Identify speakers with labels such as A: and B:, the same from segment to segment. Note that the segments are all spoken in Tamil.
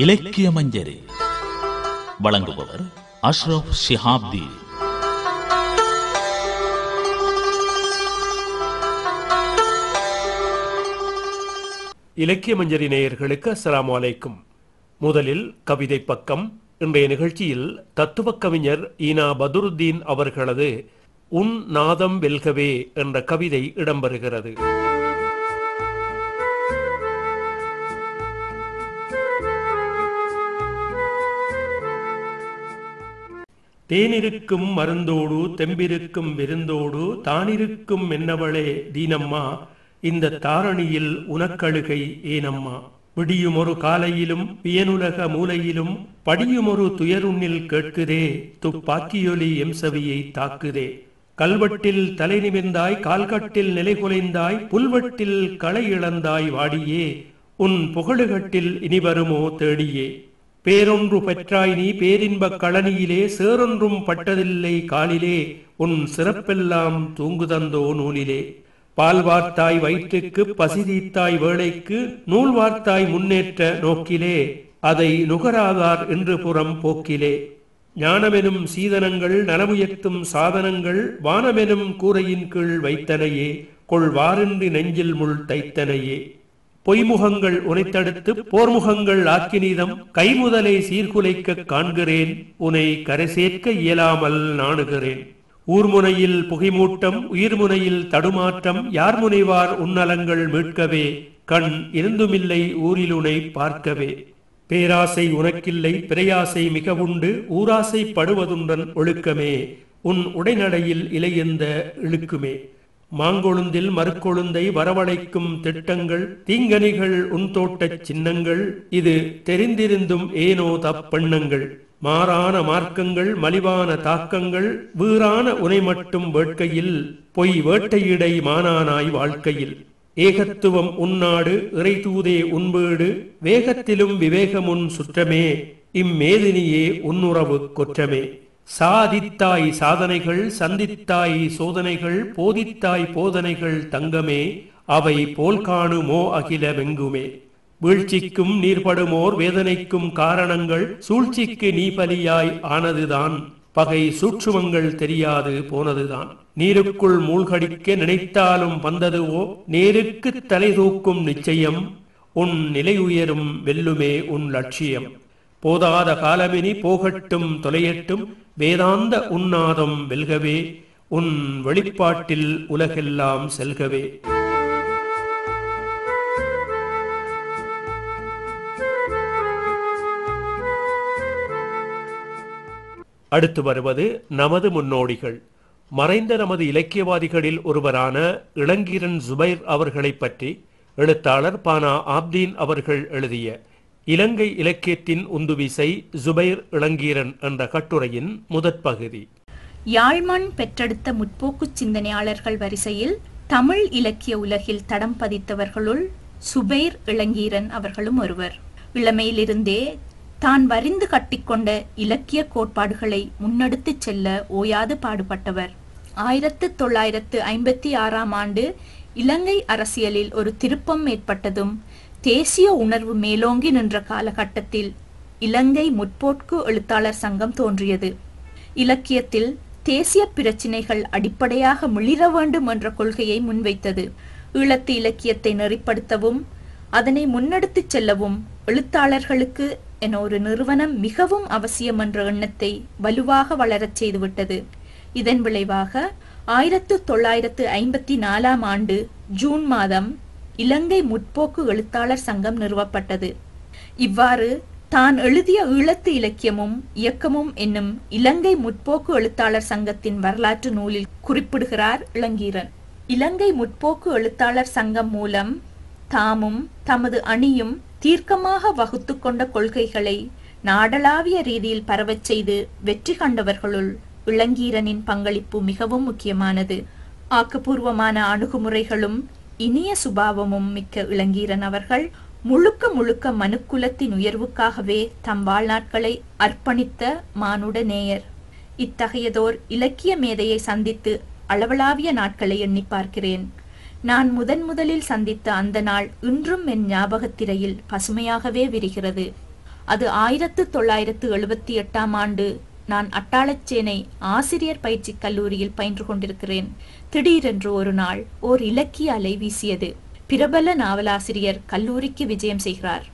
A: இலக்கிய மஞ்சரி வழங்குபவர் அஷ்ரப் ஷிஹாப்தி.
B: இலக்கிய மஞ்சரி நேயர்களுக்கு அஸ்லாம் அலைக்கும். முதலில் கவிதை பக்கம். இன்றைய நிகழ்ச்சியில் தத்துவ கவிஞர் ஈனா பதுருத்தீன் அவர்களது உன் நாதம் வெல்கவே என்ற கவிதை இடம்பெறுகிறது. தேனிருக்கும் மருந்தோடு தெம்பிருக்கும் விருந்தோடு தானிருக்கும் என்னவளே தீனம்மா இந்த தாரணியில் உனக்கழுகை ஏனம்மா. விடியுமொரு காலையிலும் வியனுலக மூலையிலும் படியுமொரு துயருண்ணில் கேட்குதே துப்பாக்கியொலி எம்சவியை தாக்குதே. கல்வெட்டில் தலை நிமிர்ந்தாய் கால்கட்டில் நிலை குலைந்தாய் புல்வெட்டில் களை இழந்தாய் வாடியே உன் புகழுகட்டில் இனி வருமோ தேடியே. பேரொன்று பெற்றாய் நீ பேரின்பக் களனியிலே சேரொன்றும் பட்டதில்லை காலிலே உன் சிறப்பெல்லாம் தூங்குதந்தோ நூலிலே. பால் வார்த்தாய் வயிற்றுக்கு பசி தீர்த்தாய் வேளைக்கு நூல் வார்த்தாய் முன்னேற்ற நோக்கிலே அதை நுகராதார் என்று புறம் போக்கிலே. ஞானமெனும் சீதனங்கள் நலமுயர்த்தும் சாதனங்கள் வானமெனும் கூரையின் கீழ் வைத்தனையே கொள்வாரின்றி நெஞ்சில் முள் தைத்தனையே. பொய்முகங்கள் உனைத்தடுத்து போர்முகங்கள் ஆக்கினீதம் கைமுதலை சீர்குலைக்க காண்கிறேன். உனை கரை சேர்க்க இயலாமல் நாணுகிறேன். ஊர்முனையில் புகைமூட்டம் உயிர்முனையில் தடுமாற்றம் யார் முனைவார் உன்னலங்கள் மீட்கவே? கண் இருந்துமில்லை ஊரிலுனை பார்க்கவே. பேராசை உனக்கில்லை பிரயாசை மிக உண்டு ஊராசை படுவதுன்றன் ஒழுக்கமே. உன் உடைநடையில் இலையெந்த இழுக்குமே. மாங்கொழுந்தில் மறுக்கொழுந்தை வரவழைக்கும் திட்டங்கள் தீங்கனிகள் உன் தோட்டச் சின்னங்கள் இது தெரிந்திருந்தும் ஏனோ தப்பெண்ணங்கள் மாறான மார்க்கங்கள் மலிவான தாக்கங்கள் வீறான உனை மட்டும் வேட்கையில் பொய் வேட்டையிடை மானானாய் வாழ்க்கையில். ஏகத்துவம் உன்னாடு இறைதூதே உன்பீடு வேகத்திலும் விவேகமுன் சுற்றமே இம்மேதினியே உன்னுறவு கொற்றமே. சாதித்தாய் சாதனைகள் சந்தித்தாய் சோதனைகள் போதித்தாய் போதனைகள் தங்கமே அவை போல் காணுமோ அகில வெங்குமே வீழ்ச்சிக்கும் நீர்படுமோர் வேதனைக்கும் காரணங்கள் சூழ்ச்சிக்கு நீ பலியாய் ஆனதுதான். பகை சூட்சுமங்கள் தெரியாது போனதுதான். நீருக்குள் மூழ்கடிக்க நினைத்தாலும் வந்ததுவோ நேருக்கு தலை தூக்கும் நிச்சயம். உன் நிலை உயரும் வெல்லுமே உன் லட்சியம். போதாத காலமினி போகட்டும் தொலையட்டும் வேதாந்த உன்னாதம் வெல்கவே உன் வெளிப்பாட்டில் உலகெல்லாம் செல்கவே. அடுத்து வருவது நமது முன்னோடிகள். மறைந்த நமது இலக்கியவாதிகளில் ஒருவரான இளங்கீரன் ஜுபைர் அவர்களைப் பற்றி எழுத்தாளர் பானா ஆப்தீன் அவர்கள் எழுதிய இலங்கை இலக்கியத்தின் உந்துவிசை ஜுபைர் இளங்கீரன் என்ற கட்டுரையின் முதற் பகுதி.
C: யாழ்மண் பெற்றெடுத்த முற்போக்கு சிந்தனையாளர்கள் வரிசையில் தமிழ் இலக்கிய உலகில் தடம் பதித்தவர்களுள் சுபைர் இளங்கீரன் அவர்களும் ஒருவர். இளமையிலிருந்தே தான் வரிந்து கட்டிக்கொண்ட இலக்கிய கோட்பாடுகளை முன்னெடுத்துச் செல்ல ஓயாது பாடுபட்டவர். ஆயிரத்து தொள்ளாயிரத்து ஐம்பத்தி ஆறாம் ஆண்டு இலங்கை அரசியலில் ஒரு திருப்பம் ஏற்பட்டதும் தேசிய உணர்வு மேலோங்கி நின்ற காலகட்டத்தில் இலங்கை முற்போக்கு எழுத்தாளர் சங்கம் தோன்றியது. இலக்கியத்தில் தேசிய பிரச்சினைகள் அடிப்படையாக மிளிர வேண்டும் என்ற கொள்கையை முன்வைத்தது. ஈழத்து இலக்கியத்தை நெறிப்படுத்தவும் அதனை முன்னெடுத்துச் செல்லவும் எழுத்தாளர்களுக்கு என ஒரு நிறுவனம் மிகவும் அவசியம் என்ற எண்ணத்தை வலுவாக வளரச் செய்துவிட்டது. இதன் விளைவாக ஆயிரத்து தொள்ளாயிரத்து ஐம்பத்தி நாலாம் ஆண்டு ஜூன் மாதம் இலங்கை முற்போக்கு எழுத்தாளர் சங்கம் நிறுவப்பட்டது. இவ்வாறு தான் எழுதிய ஈழத்து இலக்கியமும் இயக்கமும் என்னும் இலங்கை முற்போக்கு எழுத்தாளர் சங்கத்தின் வரலாற்று நூலில் குறிப்பிடுகிறார் இளங்கீரன். இலங்கை முற்போக்கு எழுத்தாளர் சங்கம் மூலம் தாமும் தமது அணியும் தீர்க்கமாக வகுத்து கொண்ட கொள்கைகளை நாடளாவிய ரீதியில் பரவச் செய்து வெற்றி கண்டவர்களுள் இளங்கீரனின் பங்களிப்பு மிகவும் முக்கியமானது. ஆக்கப்பூர்வமான அணுகுமுறைகளும் இனிய சுபாவமும் மிக்க இளங்கீரன் அவர்கள் முழுக்க முழுக்க மனுக்குலத்தின் உயர்வுக்காகவே தம் வாழ்நாட்களை அர்ப்பணித்த மானுட நேயர். இத்தகையதோர் இலக்கிய மேதையை சந்தித்து அளவளாவிய நாட்களை எண்ணி பார்க்கிறேன். நான் முதன் முதலில் சந்தித்த அந்த நாள் இன்றும் என் ஞாபகத்திரையில் பசுமையாகவே விரிகிறது. அது ஆயிரத்து தொள்ளாயிரத்து எழுபத்தி எட்டாம் ஆண்டு நான் அட்டாளச்சேனை ஆசிரியர் பயிற்சி கல்லூரியில் பயின்று கொண்டிருக்கிறேன். திடீரென்று ஒரு நாள் ஓர் இலக்கிய அலை வீசியது. பிரபல நாவலாசிரியர் கல்லூரிக்கு விஜயம் செய்கிறார்.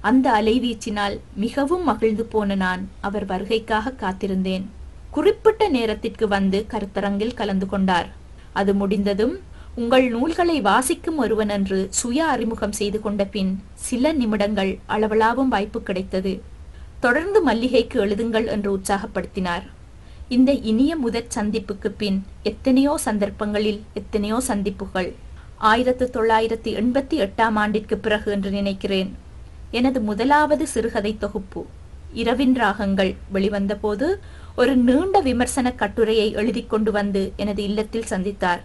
C: அந்த அலைவீச்சினால் மிகவும் மகிழ்ந்து போன நான் அவர் வருகைக்காக காத்திருந்தேன். குறிப்பிட்ட நேரத்திற்கு வந்து கருத்தரங்கில் கலந்து கொண்டார். அது முடிந்ததும் உங்கள் நூல்களை வாசிக்கும் ஒருவன் என்று சுய அறிமுகம் செய்து கொண்ட பின் சில நிமிடங்கள் அளவலாவும் வாய்ப்பு கிடைத்தது. தொடர்ந்து மல்லிகைக்கு எழுதுங்கள் என்று உற்சாகப்படுத்தினார். இந்த இனிய முதற் சந்திப்புக்கு பின் எத்தனையோ சந்தர்ப்பங்களில் எத்தனையோ சந்திப்புகள். ஆயிரத்து தொள்ளாயிரத்தி எண்பத்தி எட்டாம் ஆண்டிற்கு பிறகு என்று நினைக்கிறேன். எனது முதலாவது சிறுகதை தொகுப்பு இரவின் ராகங்கள் வெளிவந்தபோது ஒரு நீண்ட விமர்சன கட்டுரையை எழுதி கொண்டு வந்து எனது இல்லத்தில் சந்தித்தார்.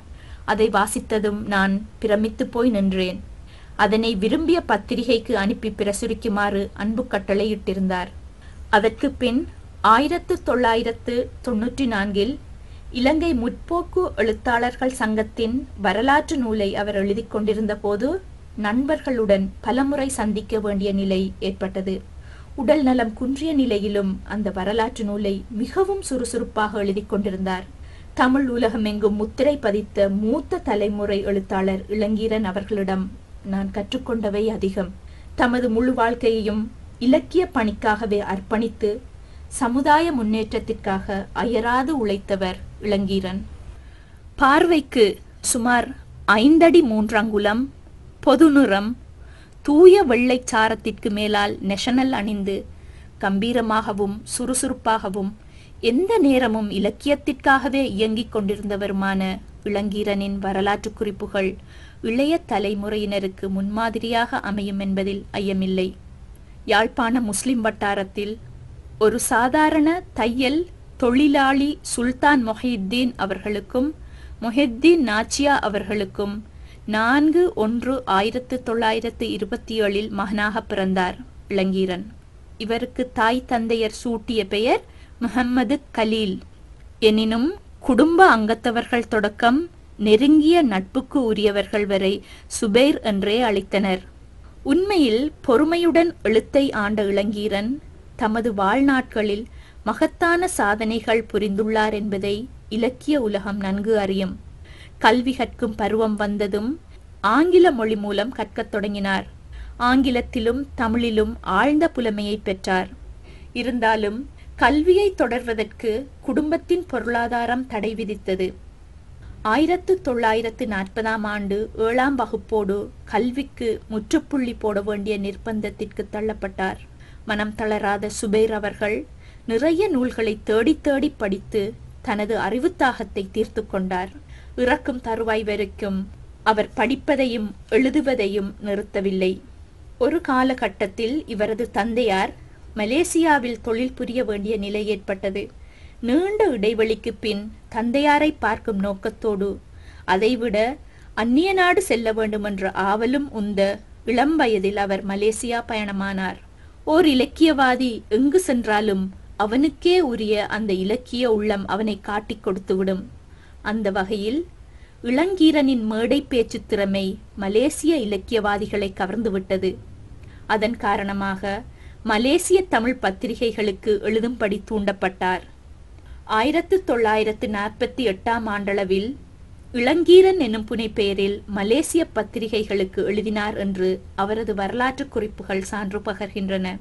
C: அதை வாசித்ததும் நான் பிரமித்து போய் நின்றேன். அதனை விரும்பிய பத்திரிகைக்கு அனுப்பி பிரசுரிக்குமாறு அன்பு கட்டளையிட்டிருந்தார். அதற்கு பின் ஆயிரத்து தொள்ளாயிரத்து தொன்னூற்றி நான்கில் இலங்கை முற்போக்கு எழுத்தாளர்கள் சங்கத்தின் வரலாற்று நூலை அவர் எழுதிக் கொண்டிருந்த போது நண்பர்களுடன் பலமுறை சந்திக்க வேண்டிய நிலை ஏற்பட்டது. உடல் நலம் குன்றிய நிலையிலும் அந்த வரலாற்று நூலை மிகவும் சுறுசுறுப்பாக எழுதிக் கொண்டிருந்தார். தமிழ் உலகமெங்கும் முத்திரை பதித்த மூத்த தலைமுறை எழுத்தாளர் இளங்கீரன் அவர்களிடம் நான் கற்றுக்கொண்டவை அதிகம். தமது முழு வாழ்க்கையையும் இலக்கிய பணிக்காகவே அர்ப்பணித்து சமுதாய முன்னேற்றத்திற்காக அயராது உழைத்தவர் இளங்கீரன். பார்வைக்கு சுமார் ஐந்தடி மூன்றாங்குளம் பொது நிறம் தூய வெள்ளை சாரத்திற்கு மேலால் நெஷனல் அணிந்து கம்பீரமாகவும் சுறுசுறுப்பாகவும் எந்த நேரமும் இலக்கியத்திற்காகவே இயங்கிக் கொண்டிருந்தவருமான இளங்கீரனின் வரலாற்று குறிப்புகள் இளைய தலைமுறையினருக்கு முன்மாதிரியாக அமையும் என்பதில் ஐயமில்லை. யாழ்ப்பாண முஸ்லிம் வட்டாரத்தில் ஒரு சாதாரண தையல் தொழிலாளி சுல்தான் மொஹித்தீன் அவர்களுக்கும் மொஹித்தீன் நாச்சியா அவர்களுக்கும் நான்கு ஒன்று ஆயிரத்து தொள்ளாயிரத்து இருபத்தி ஏழில் மகனாக பிறந்தார் இளங்கீரன். இவருக்கு தாய் தந்தையர் சூட்டிய பெயர் முகம்மது கலீல். எனினும் குடும்ப அங்கத்தவர்கள் தொடக்கம் நெருங்கிய நட்புக்கு உரியவர்கள் வரை சுபைர் என்றே அழைத்தனர். உண்மையில் பொறுமையுடன் எழுத்தை ஆண்ட இளங்கீரன் தமது வாழ்நாட்களில் மகத்தான சாதனைகள் புரிந்துள்ளார் என்பதை இலக்கிய உலகம் நன்கு அறியும். கல்வி கற்கும் பருவம் வந்ததும் ஆங்கில மொழி மூலம் கற்கத் தொடங்கினார். ஆங்கிலத்திலும் தமிழிலும் ஆழ்ந்த புலமையை பெற்றார். இருந்தாலும் கல்வியை தொடர்வதற்கு குடும்பத்தின் பொருளாதாரம் தடை விதித்தது. ஆயிரத்து தொள்ளாயிரத்து நாற்பதாம் ஆண்டு ஏழாம் வகுப்போடு கல்விக்கு முற்றுப்புள்ளி போட வேண்டிய நிர்பந்தத்திற்கு தள்ளப்பட்டார். மனம் தளராத சுபைர் அவர்கள் நிறைய நூல்களை தேடி தேடி படித்து தனது அறிவுத்தாகத்தை தீர்த்து கொண்டார். இறக்கும் தருவாய் வரைக்கும் அவர் படிப்பதையும் எழுதுவதையும் நிறுத்தவில்லை. ஒரு காலகட்டத்தில் இவரது தந்தையார் மலேசியாவில் தொழில் புரிய வேண்டிய நிலை ஏற்பட்டது. நீண்ட இடைவெளிக்கு பின் தந்தையாரை பார்க்கும் நோக்கத்தோடு அதைவிட அந்நிய நாடு செல்ல வேண்டுமென்ற ஆவலும் உந்த இளம் வயதில் அவர் மலேசியா பயணமானார். ஓர் இலக்கியவாதி எங்கு சென்றாலும் அவனுக்கே உரிய அந்த இலக்கிய உள்ளம் அவனை காட்டிக் கொடுத்துவிடும். அந்த வகையில் இளங்கீரனின் மேடை பேச்சு திறமை மலேசிய இலக்கியவாதிகளை கவர்ந்துவிட்டது. அதன் காரணமாக மலேசிய தமிழ் பத்திரிகைகளுக்கு எழுதும்படி தூண்டப்பட்டார். ஆயிரத்து தொள்ளாயிரத்து நாற்பத்தி எட்டாம் ஆண்டளவில் இளங்கீரன் என்னும் புனைப்பெயரில் மலேசிய பத்திரிகைகளுக்கு எழுதினார் என்று அவரது வரலாற்று குறிப்புகள் சான்று பகர்கின்றன.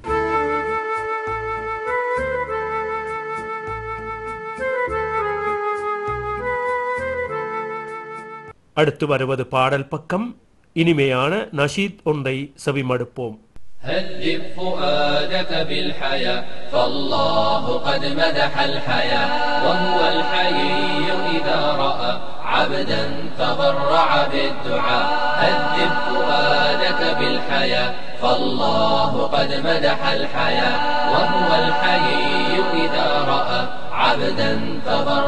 B: அடுத்து வருவது பாடல் பக்கம். இனிமையான நஷீத் ஒன்றை செவிமடுப்போம்.
D: هذب فؤادك بالحياة فالله قد مدح الحياة وهو الحيي إذا رأى عبدا تضرع بالدعاء. هذب فؤادك بالحياة فالله قد مدح الحياة وهو الحيي إذا رأى عبدا تضرع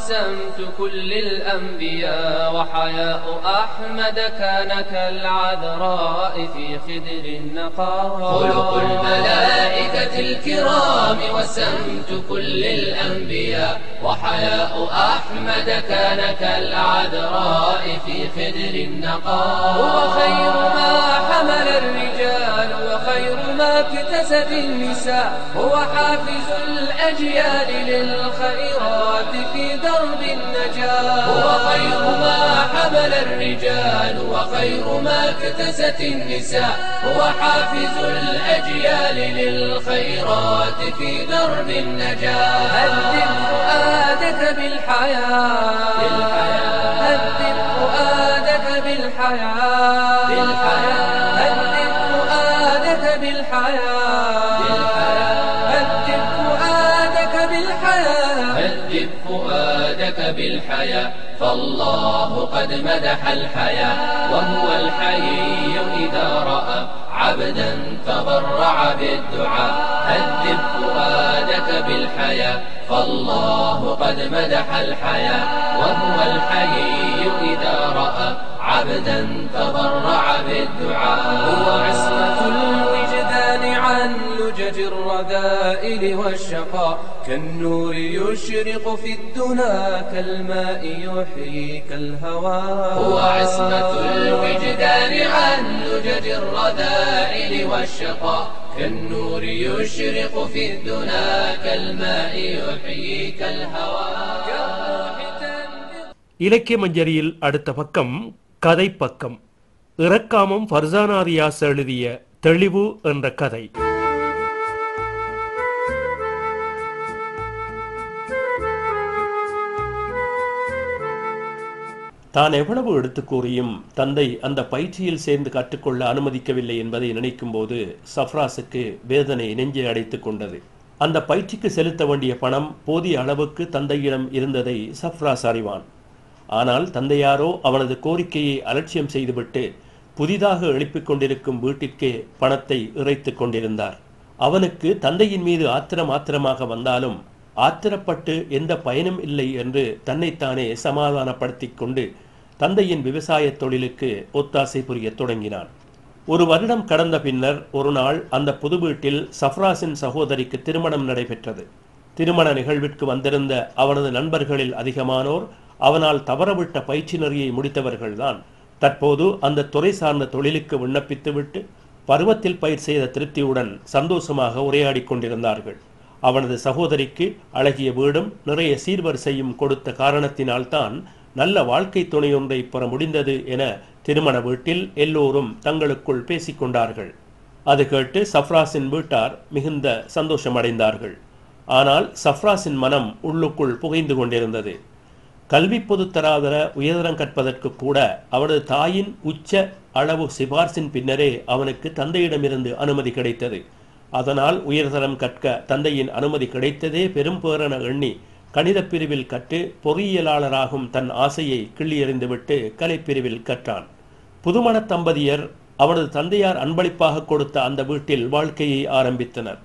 D: وسمت كل الأنبياء وحياء أحمد كان كالعذراء في خدر النقاء. خلق الملائكة الكرام وسمت كل الأنبياء. وحياء أحمد كان كالعذراء في خدر النقاء. هو خير ما حمل الرجال وخير ما اكتسب النساء. هو حافز الأجيال للخيرات في درب النجاة. هو خير حمل الرجال وخير ما اكتست النساء هو حافز الأجيال للخيرات في درب النجاة. هذب فؤادك بالحياة. هذب فؤادك بالحياة. هذب فؤادك بالحياة. هذب فؤادك بالحياة. هذب فؤادك بالحياة. فالله قد مدح الحياة وهو الحيي إذا رأى. عبدا تضرع بالدعاء هذب فؤادك بالحياة. فالله قد مدح الحياة وهو الحيي إذا رأى. عبدا تضرع بالدعاء. هو عصمة الوجدان عن لجج الرذائل والشقاء كالنور يشرق في الدنا كالماء يحييك الهوى هو عصمة الوجدان عن لجج الرذائل والشقاء كالنور يشرق في الدنا كالماء يحييك الهوى كالروح تنبض
E: இலக்கிய மஞ்சரியில் அடுத்த பக்கம் கதை பக்கம் இறக்காமம் ஃபர்சானாரியாஸ் எழுதிய தெளிவு என்ற கதை தான் எவ்வளவு எடுத்து கூறியும் தந்தை அந்த பயிற்சியில் சேர்ந்து கற்றுக்கொள்ள அனுமதிக்கவில்லை என்பதை நினைக்கும்போது சஃப்ராஸுக்கு வேதனை நெஞ்சை அடைத்துக் கொண்டது. அந்த பயிற்சிக்கு செலுத்த வேண்டிய பணம் போதிய அளவுக்கு தந்தையிடம் இருந்ததை சஃப்ராஸ் அறிவான். ஆனால் தந்தையாரோ அவனது கோரிக்கையை அலட்சியம் செய்துவிட்டு புதிதாக எழுப்பிக் கொண்டிருக்கும் வீட்டிற்கே பணத்தை இறைத்துக் கொண்டிருந்தார். அவனுக்கு தந்தையின் மீது ஆத்திரம் ஆத்திரமாக வந்தாலும் ஆத்திரப்பட்டு எந்த பயனும் இல்லை என்று தன்னைத்தானே சமாதானப்படுத்திக் கொண்டு தந்தையின் விவசாய தொழிலுக்கு ஒத்தாசை புரியத் தொடங்கினான். ஒரு வருடம் கடந்த பின்னர் ஒரு நாள் அந்த புது வீட்டில் சஃப்ராஸின் சகோதரிக்கு திருமணம் நடைபெற்றது. திருமண நிகழ்விற்கு வந்திருந்த அவனது நண்பர்களில் அதிகமானோர் அவனால் தவறவிட்ட பயிற்சி நெறியை முடித்தவர்கள்தான். தற்போது அந்த துறை சார்ந்த தொழிலுக்கு விண்ணப்பித்துவிட்டு பருவத்தில் பயிர் செய்த திருப்தியுடன் சந்தோஷமாக உரையாடிக் கொண்டிருந்தார்கள். அவனது சகோதரிக்கு அழகிய வீடும் நிறைய சீர்வரிசையும் கொடுத்த காரணத்தினால்தான் நல்ல வாழ்க்கை துணையொன்றை பெற முடிந்தது என திருமண வீட்டில் எல்லோரும் தங்களுக்குள் பேசிக்கொண்டார்கள். அது கேட்டு சஃப்ராஸின் வீட்டார் மிகுந்த சந்தோஷமடைந்தார்கள். ஆனால் சஃப்ராஸின் மனம் உள்ளுக்குள் புகைந்து கொண்டிருந்தது. கல்வி பொதுத்தராதர உயர்தரம் கற்பதற்கு கூட அவனது தாயின் உச்ச அளவு சிபார்சின் பின்னரே அவனுக்கு தந்தையிடமிருந்து அனுமதி கிடைத்தது. அதனால் உயர்தரம் கற்க தந்தையின் அனுமதி கிடைத்ததே பெரும் பேரென எண்ணி கணிதப் பிரிவில் கற்று பொறியியலாளராகும் தன் ஆசையை கிள்ளியறிந்துவிட்டு கலைப்பிரிவில் கற்றான். புதுமண தம்பதியர் அவனது தந்தையார் அன்பளிப்பாக கொடுத்த அந்த வீட்டில் வாழ்க்கையை ஆரம்பித்தனர்.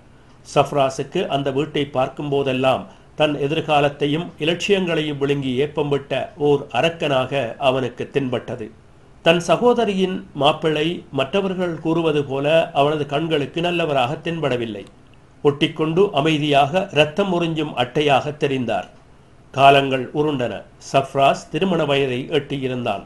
E: சஃப்ராஸுக்கு அந்த வீட்டை பார்க்கும் போதெல்லாம் தன் எதிர்காலத்தையும் இலட்சியங்களையும் விழுங்கி ஏப்பம் விட்ட ஓர் அரக்கனாக அவனுக்கு தென்பட்டது. தன் சகோதரியின் மாப்பிள்ளை மற்றவர்கள் கூறுவது போல அவனது கண்களுக்கு நல்லவராக தென்படவில்லை. ஒட்டிக்கொண்டு அமைதியாக இரத்தம் உறிஞ்சும் அட்டையாக தெரிந்தார். காலங்கள் உருண்டன. சஃப்ராஸ் திருமண வயதை எட்டியிருந்தான்.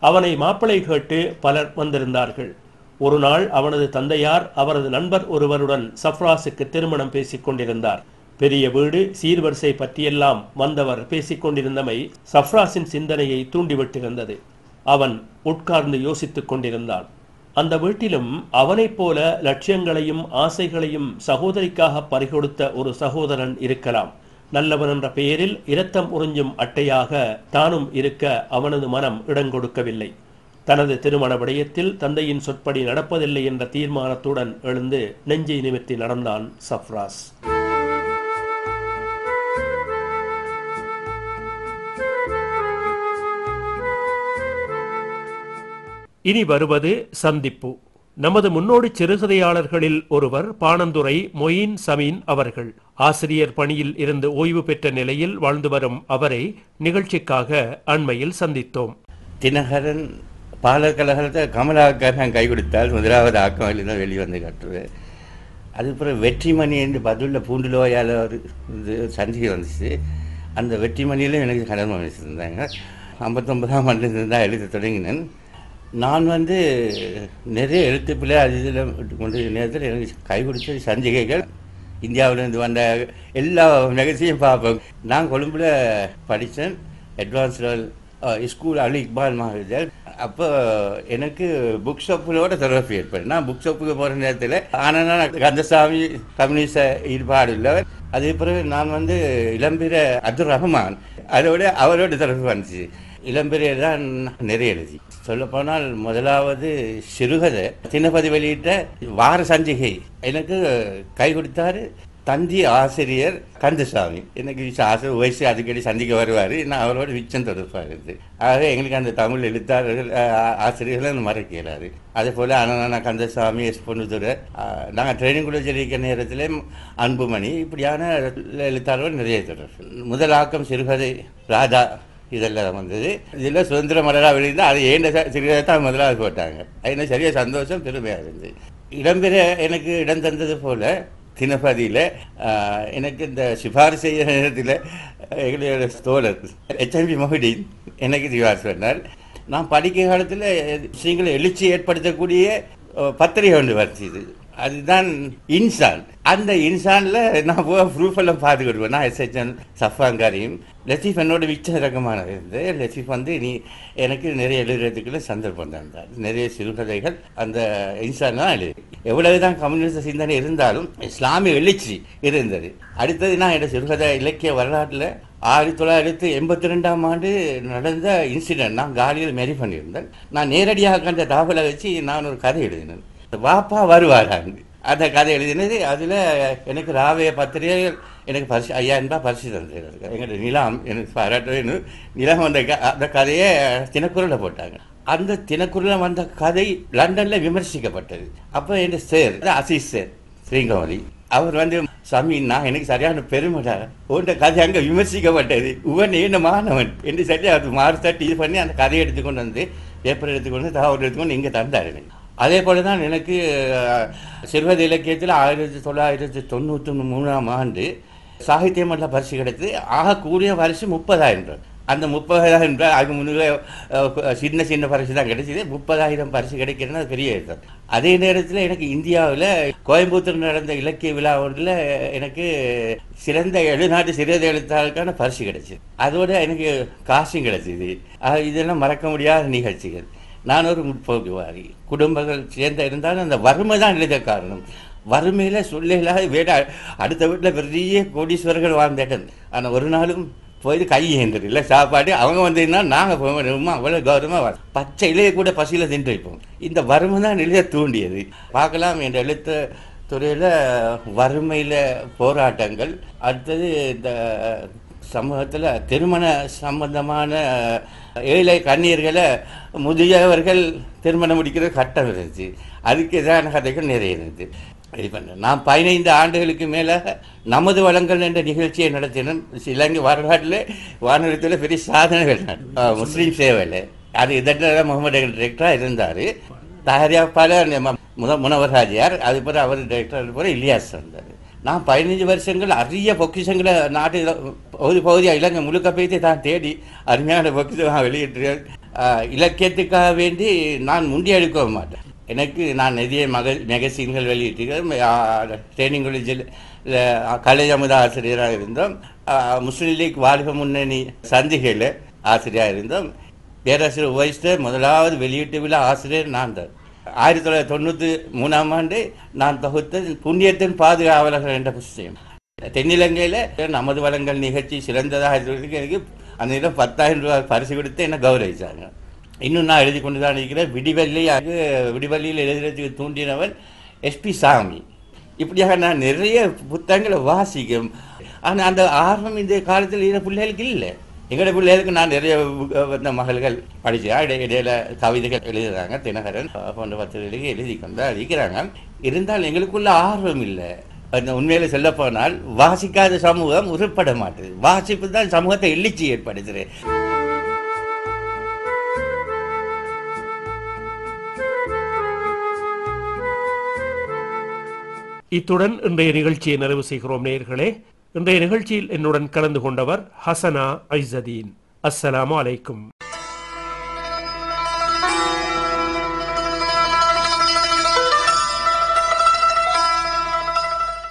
E: அவனை மாப்பிளை கேட்டு பலர் வந்திருந்தார்கள். ஒரு நாள் அவனது தந்தையார் அவரது நண்பர் ஒருவருடன் சஃப்ராஸுக்கு திருமணம் பேசிக் கொண்டிருந்தார். பெரிய வீடு சீர்வரிசை பற்றியெல்லாம் வந்தவர் பேசிக் கொண்டிருந்தமை சஃப்ராஸின் சிந்தனையை தூண்டிவிட்டிருந்தது. அவன் உட்கார்ந்து யோசித்துக் கொண்டிருந்தான். அந்த வீட்டிலும் அவனைப் போல லட்சியங்களையும் ஆசைகளையும் சகோதரிக்காக பறிகொடுத்த ஒரு சகோதரன் இருக்கலாம். நல்லவன் என்ற பெயரில் இரத்தம் உறிஞ்சும் அட்டையாக தானும் இருக்க அவனது மனம் இடங்கொடுக்கவில்லை. தனது திருமண விடயத்தில் தந்தையின் சொற்படி நடப்பதில்லை என்ற தீர்மானத்துடன் எழுந்து நெஞ்சை நிமிர்த்தி நடந்தான் சஃப்ராஸ். இனி வருவது சந்திப்பு.
B: நமது முன்னோடி சிறுகதையாளர்களில் ஒருவர் பாணந்துரை மொயின் சமீன் அவர்கள். ஆசிரியர் பணியில் இருந்து ஓய்வு பெற்ற நிலையில் வாழ்ந்து வரும் அவரை நிகழ்ச்சிக்காக அண்மையில் சந்தித்தோம்.
F: தினகரன் பாலக்கழகத்தை கமலாவுக்காக நான் கை கொடுத்தால் முதலாவது ஆக்கம் தான் வெளிவந்து காட்டுவேன் அதுக்கப்புறம் வெற்றிமணி என்று பதிலில் பூண்டுலோயால் ஒரு இது சந்திகை வந்துச்சு. அந்த வெற்றிமணியிலும் எனக்கு கடன் வச்சிருந்தாங்க ஐம்பத்தொன்பதாம் ஆண்டு தான் எழுத தொடங்கினேன். நான் வந்து நிறைய எழுத்து பிள்ளை அது இதில் கொண்டு நேரத்தில் எனக்கு கை சஞ்சிகைகள். இந்தியாவிலேருந்து வந்த எல்லா நிகழ்ச்சியும் பார்ப்பேன் நான் கொழும்புல படித்தேன். அட்வான்ஸ் ஸ்கூல் அலி இக்பால் மகாவித்யால் அப்போ எனக்கு புக் ஷாப்பிலோட தொடர்பு ஏற்படும் நான் புக் ஷாப்புக்கு போகிற நேரத்தில் ஆனால் நான் கந்தசாமி கம்யூனிஸ்ட ஈடுபாடு உள்ளவர். அதே பிறகு நான் வந்து இளம்பிர அப்துல் ரஹ்மான் அதோட அவரோட தொடர்பு வந்துச்சு. இளம்பிரை தான் நிறைய எழுதி. சொல்லப்போனால் முதலாவது சிறுகதை தினபதி வெளியிட்ட வார சஞ்சிகை. எனக்கு கை கொடுத்தாரு. தந்தி ஆசிரியர் கந்தசாமி. எனக்கு ஆசிரியர் வயசு அடிக்கடி சந்திக்க வருவார். நான் அவரோட மிச்சம் தொடர்பாக இருந்து ஆகவே எங்களுக்கு அந்த தமிழ் எழுத்தாளர்கள் ஆசிரியர்களும் ஆசிரியர்கள் அதே போல் அனநான கந்தசாமி எஸ் பொண்ணுதுரை நாங்கள் ட்ரைனிங் காலேஜில் இருக்கிற நேரத்தில் அன்புமணி இப்படியான எழுத்தாளர்கள் நிறைய தொடர்பு. முதலாக்கம் சிறுகதை ராதா இதெல்லாம் வந்தது. இதில் சுதந்திர மலராக வெளியிருந்தால் அது ஏண்ட சிறுகதை தான் முதலாவது போட்டாங்க. அது எனக்கு சரியாக சந்தோஷம் பெருமையாக இருந்தது. இடம்பெற எனக்கு இடம் தந்தது போல தினபதியில் எனக்கு இந்த சிபாரிசு செய்கிற நேரத்தில் எங்களுடைய தோழர் ஹெச்எம்பி மொஹிடீன் எனக்கு சிபாரிசு பண்ணார். நான் படிக்க காலத்தில் விஷயங்களை எழுச்சி ஏற்படுத்தக்கூடிய பத்திரிகை ஒன்று வரைச்சிது அதுதான் இன்சான். அந்த இன்சான்ல நான் போக ப்ரூஃப் எல்லாம் பார்த்துக்கிடுவேன். நான் எஸ்ஹெச்என் சஃபாங்காரியும் லத்தீஃப் என்னோட மிச்ச ரகமான இருந்து லத்தீஃப் வந்து நீ எனக்கு நிறைய எழுதுறதுக்குள்ள சந்தர்ப்பம் தந்தார். நிறைய சிறுகதைகள் அந்த இன்சான் தான் எழுது. எவ்வளவுதான் கம்யூனிஸ்ட் சிந்தனை இருந்தாலும் இஸ்லாமிய எழுச்சி இருந்தது. அடுத்தது நான் என்னோட சிறுகதை இலக்கிய வரலாற்றில் ஆயிரத்தி தொள்ளாயிரத்தி எண்பத்தி ரெண்டாம் ஆண்டு நடந்த இன்சிடென்ட் நான் காலியில் மெரி பண்ணியிருந்தேன். நான் நேரடியாக கண்ட தகவலை வச்சு நான் ஒரு கதை எழுதினேன். வாப்பா வருவாரான்னு அந்த கதை எழுதினது அதில் எனக்கு ராவைய பத்திரிகை எனக்கு பரிசு ஐயாயிரம் ரூபாய் பரிசு தந்தாங்க எங்களோட நிலம் எனக்கு பாராட்ட நிலம் அந்த அந்த கதையை தினக்குரலில் போட்டாங்க. அந்த தினக்குரலில் வந்த கதை லண்டனில் விமர்சிக்கப்பட்டது. அப்போ என் சேர் அசீஸ் சேர் ஸ்ரீங்கவலி அவர் வந்து சாமி நான் எனக்கு சரியான பெருமைடா. உன்ட கதை அங்கே விமர்சிக்கப்பட்டது. உவன் என்ன மாணவன்? என்று சொல்லி அது மாறு தட்டி இது பண்ணி அந்த கதையை எடுத்துக்கொண்டு வந்து பேப்பர் எடுத்துக்கொண்டு வந்து தகவல் எடுத்துக்கொண்டு இங்கே தந்தார் எனக்கு. அதே போல தான் எனக்கு சிறுவது சிறுவத இலக்கியத்தில் ஆயிரத்தி தொள்ளாயிரத்தி தொண்ணூற்றி மூணாம் ஆண்டு சாகித்ய மண்டல பரிசு கிடைத்தது. ஆக கூடிய பரிசு முப்பதாயிரம் அந்த முப்பதாயிரம் ரூபாய் அதுக்கு முன்னே சின்ன சின்ன பரிசு தான் கிடைச்சிது. முப்பதாயிரம் பரிசு கிடைக்கிறதுனா அது பெரிய இது. அதே நேரத்தில் எனக்கு இந்தியாவில் கோயம்புத்தூர் நடந்த இலக்கிய விழா ஒன்றில் எனக்கு சிறந்த எழுநாட்டு சிறந்த எழுத்தாளருக்கான பரிசு கிடைச்சிது. அதோட எனக்கு காசும் கிடைச்சிது. ஆக இதெல்லாம் மறக்க முடியாத நிகழ்ச்சிகள். நான் ஒரு முற்போக்குவாரி குடும்பங்கள் சேர்ந்த இருந்தாலும் அந்த வறுமை தான் எழுத காரணம். வறுமையில் சொல்லில்லாத வீட அடுத்த வீட்டில் பெரிய கோடீஸ்வரர்கள் வாழ்ந்த இடம். ஆனால் ஒரு நாளும் போய் கை ஏந்திரில்ல இல்லை. சாப்பாடு அவங்க வந்தீங்கன்னா நாங்கள் போக வேணுமா அவ்வளோ கௌரவமாக பச்சை இலையை கூட பசியில் தின்று வைப்போம். இந்த வறுமை தான் எழுத தூண்டியது. பார்க்கலாம் என்ற எழுத்த துறையில் வறுமையில் போராட்டங்கள். அடுத்தது இந்த சமூகத்தில் திருமண சம்பந்தமான ஏழை கண்ணீர்களை முதியவர்கள் திருமணம் முடிக்கிற கட்டம் இருந்துச்சு. அதுக்கு எதிரான கதைகள் நிறைய இருந்துச்சு. இது பண்ண நான் பதினைந்து ஆண்டுகளுக்கு மேலே நமது வளங்கள் என்ற நிகழ்ச்சியை நடத்தினேன். இலங்கை வரலாற்றில் வானொலியத்தில் பெரிய சாதனைகள் முஸ்லீம் சேவையில். அது இதெல்லாம் முகமது டிரெக்டராக இருந்தார். தயாரிப்பாளர் முத முனவராஜியார் அது அவர் டைரக்டர் போல இலியாஸ் வந்தார். நான் பதினஞ்சு வருஷங்கள் அரிய பொக்கிஷங்களை நாட்டு ஒரு பகுதியாக இலங்கை முழுக்க போய்த்து தான் தேடி அருமையான பொக்கிஷம் வெளியிட்டிருக்கேன் இலக்கியத்துக்காக வேண்டி நான் முண்டி எடுக்க மாட்டேன். எனக்கு நான் நிறைய மக மெகசீன்கள் வெளியிட்டிருக்கேன் ட்ரைனிங் காலேஜில் கலை அமுத ஆசிரியராக இருந்தோம். முஸ்லீம் லீக் வாலிப முன்னணி சந்திகையில் ஆசிரியராக இருந்தோம். பேராசிரியர் வைஸ்டர் முதலாவது வெளியீட்டு விழா ஆசிரியர் நான் தான். ஆயிரத்தி தொள்ளாயிரத்தி தொண்ணூற்றி மூணாம் ஆண்டு நான் தொகுத்த புண்ணியத்தின் பாதுகாவலர்கள் என்ற புஸ்தகம். தென்னிலங்கையில் நமது வளங்கள் நிகழ்ச்சி சிறந்ததாக இருக்கிறதுக்கு எனக்கு அந்த இதில் பத்தாயிரம் ரூபாய் பரிசு கொடுத்து என்னை கௌரவிச்சாங்க. இன்னும் நான் எழுதி கொண்டு தான் இருக்கிறேன். விடிவெள்ளி அது விடிவெள்ளியில் எழுதுறதுக்கு தூண்டினவன் எஸ்பி சாமி. இப்படியாக நான் நிறைய புத்தகங்களை வாசிக்கும். ஆனால் அந்த ஆர்வம் இந்த காலத்தில் இருக்கிற பிள்ளைகளுக்கு இல்லை. எங்களோட பிள்ளைகளுக்கு நான் நிறைய வந்த மகள்கள் படித்தேன் இடை- இடையில கவிதைகள் எழுதுறாங்க. தினகரன் போன்ற பத்திரிகைகளுக்கு எழுதி கொண்டு அழிக்கிறாங்க இருந்தாலும் எங்களுக்குள்ள ஆர்வம் இல்லை. அந்த உண்மையில சொல்ல போனால் வாசிக்காத சமூகம் உருப்பட மாட்டுது. வாசிப்பு தான் சமூகத்தை எழுச்சி ஏற்படுத்துது
B: இத்துடன் இன்றைய நிகழ்ச்சியை நிறைவு செய்கிறோம் நேர்களே இன்றைய நிகழ்ச்சியில் என்னுடன் கலந்து கொண்டவர் ஹசனா ஐசதீன். அஸ்ஸலாமு அலைக்கும்.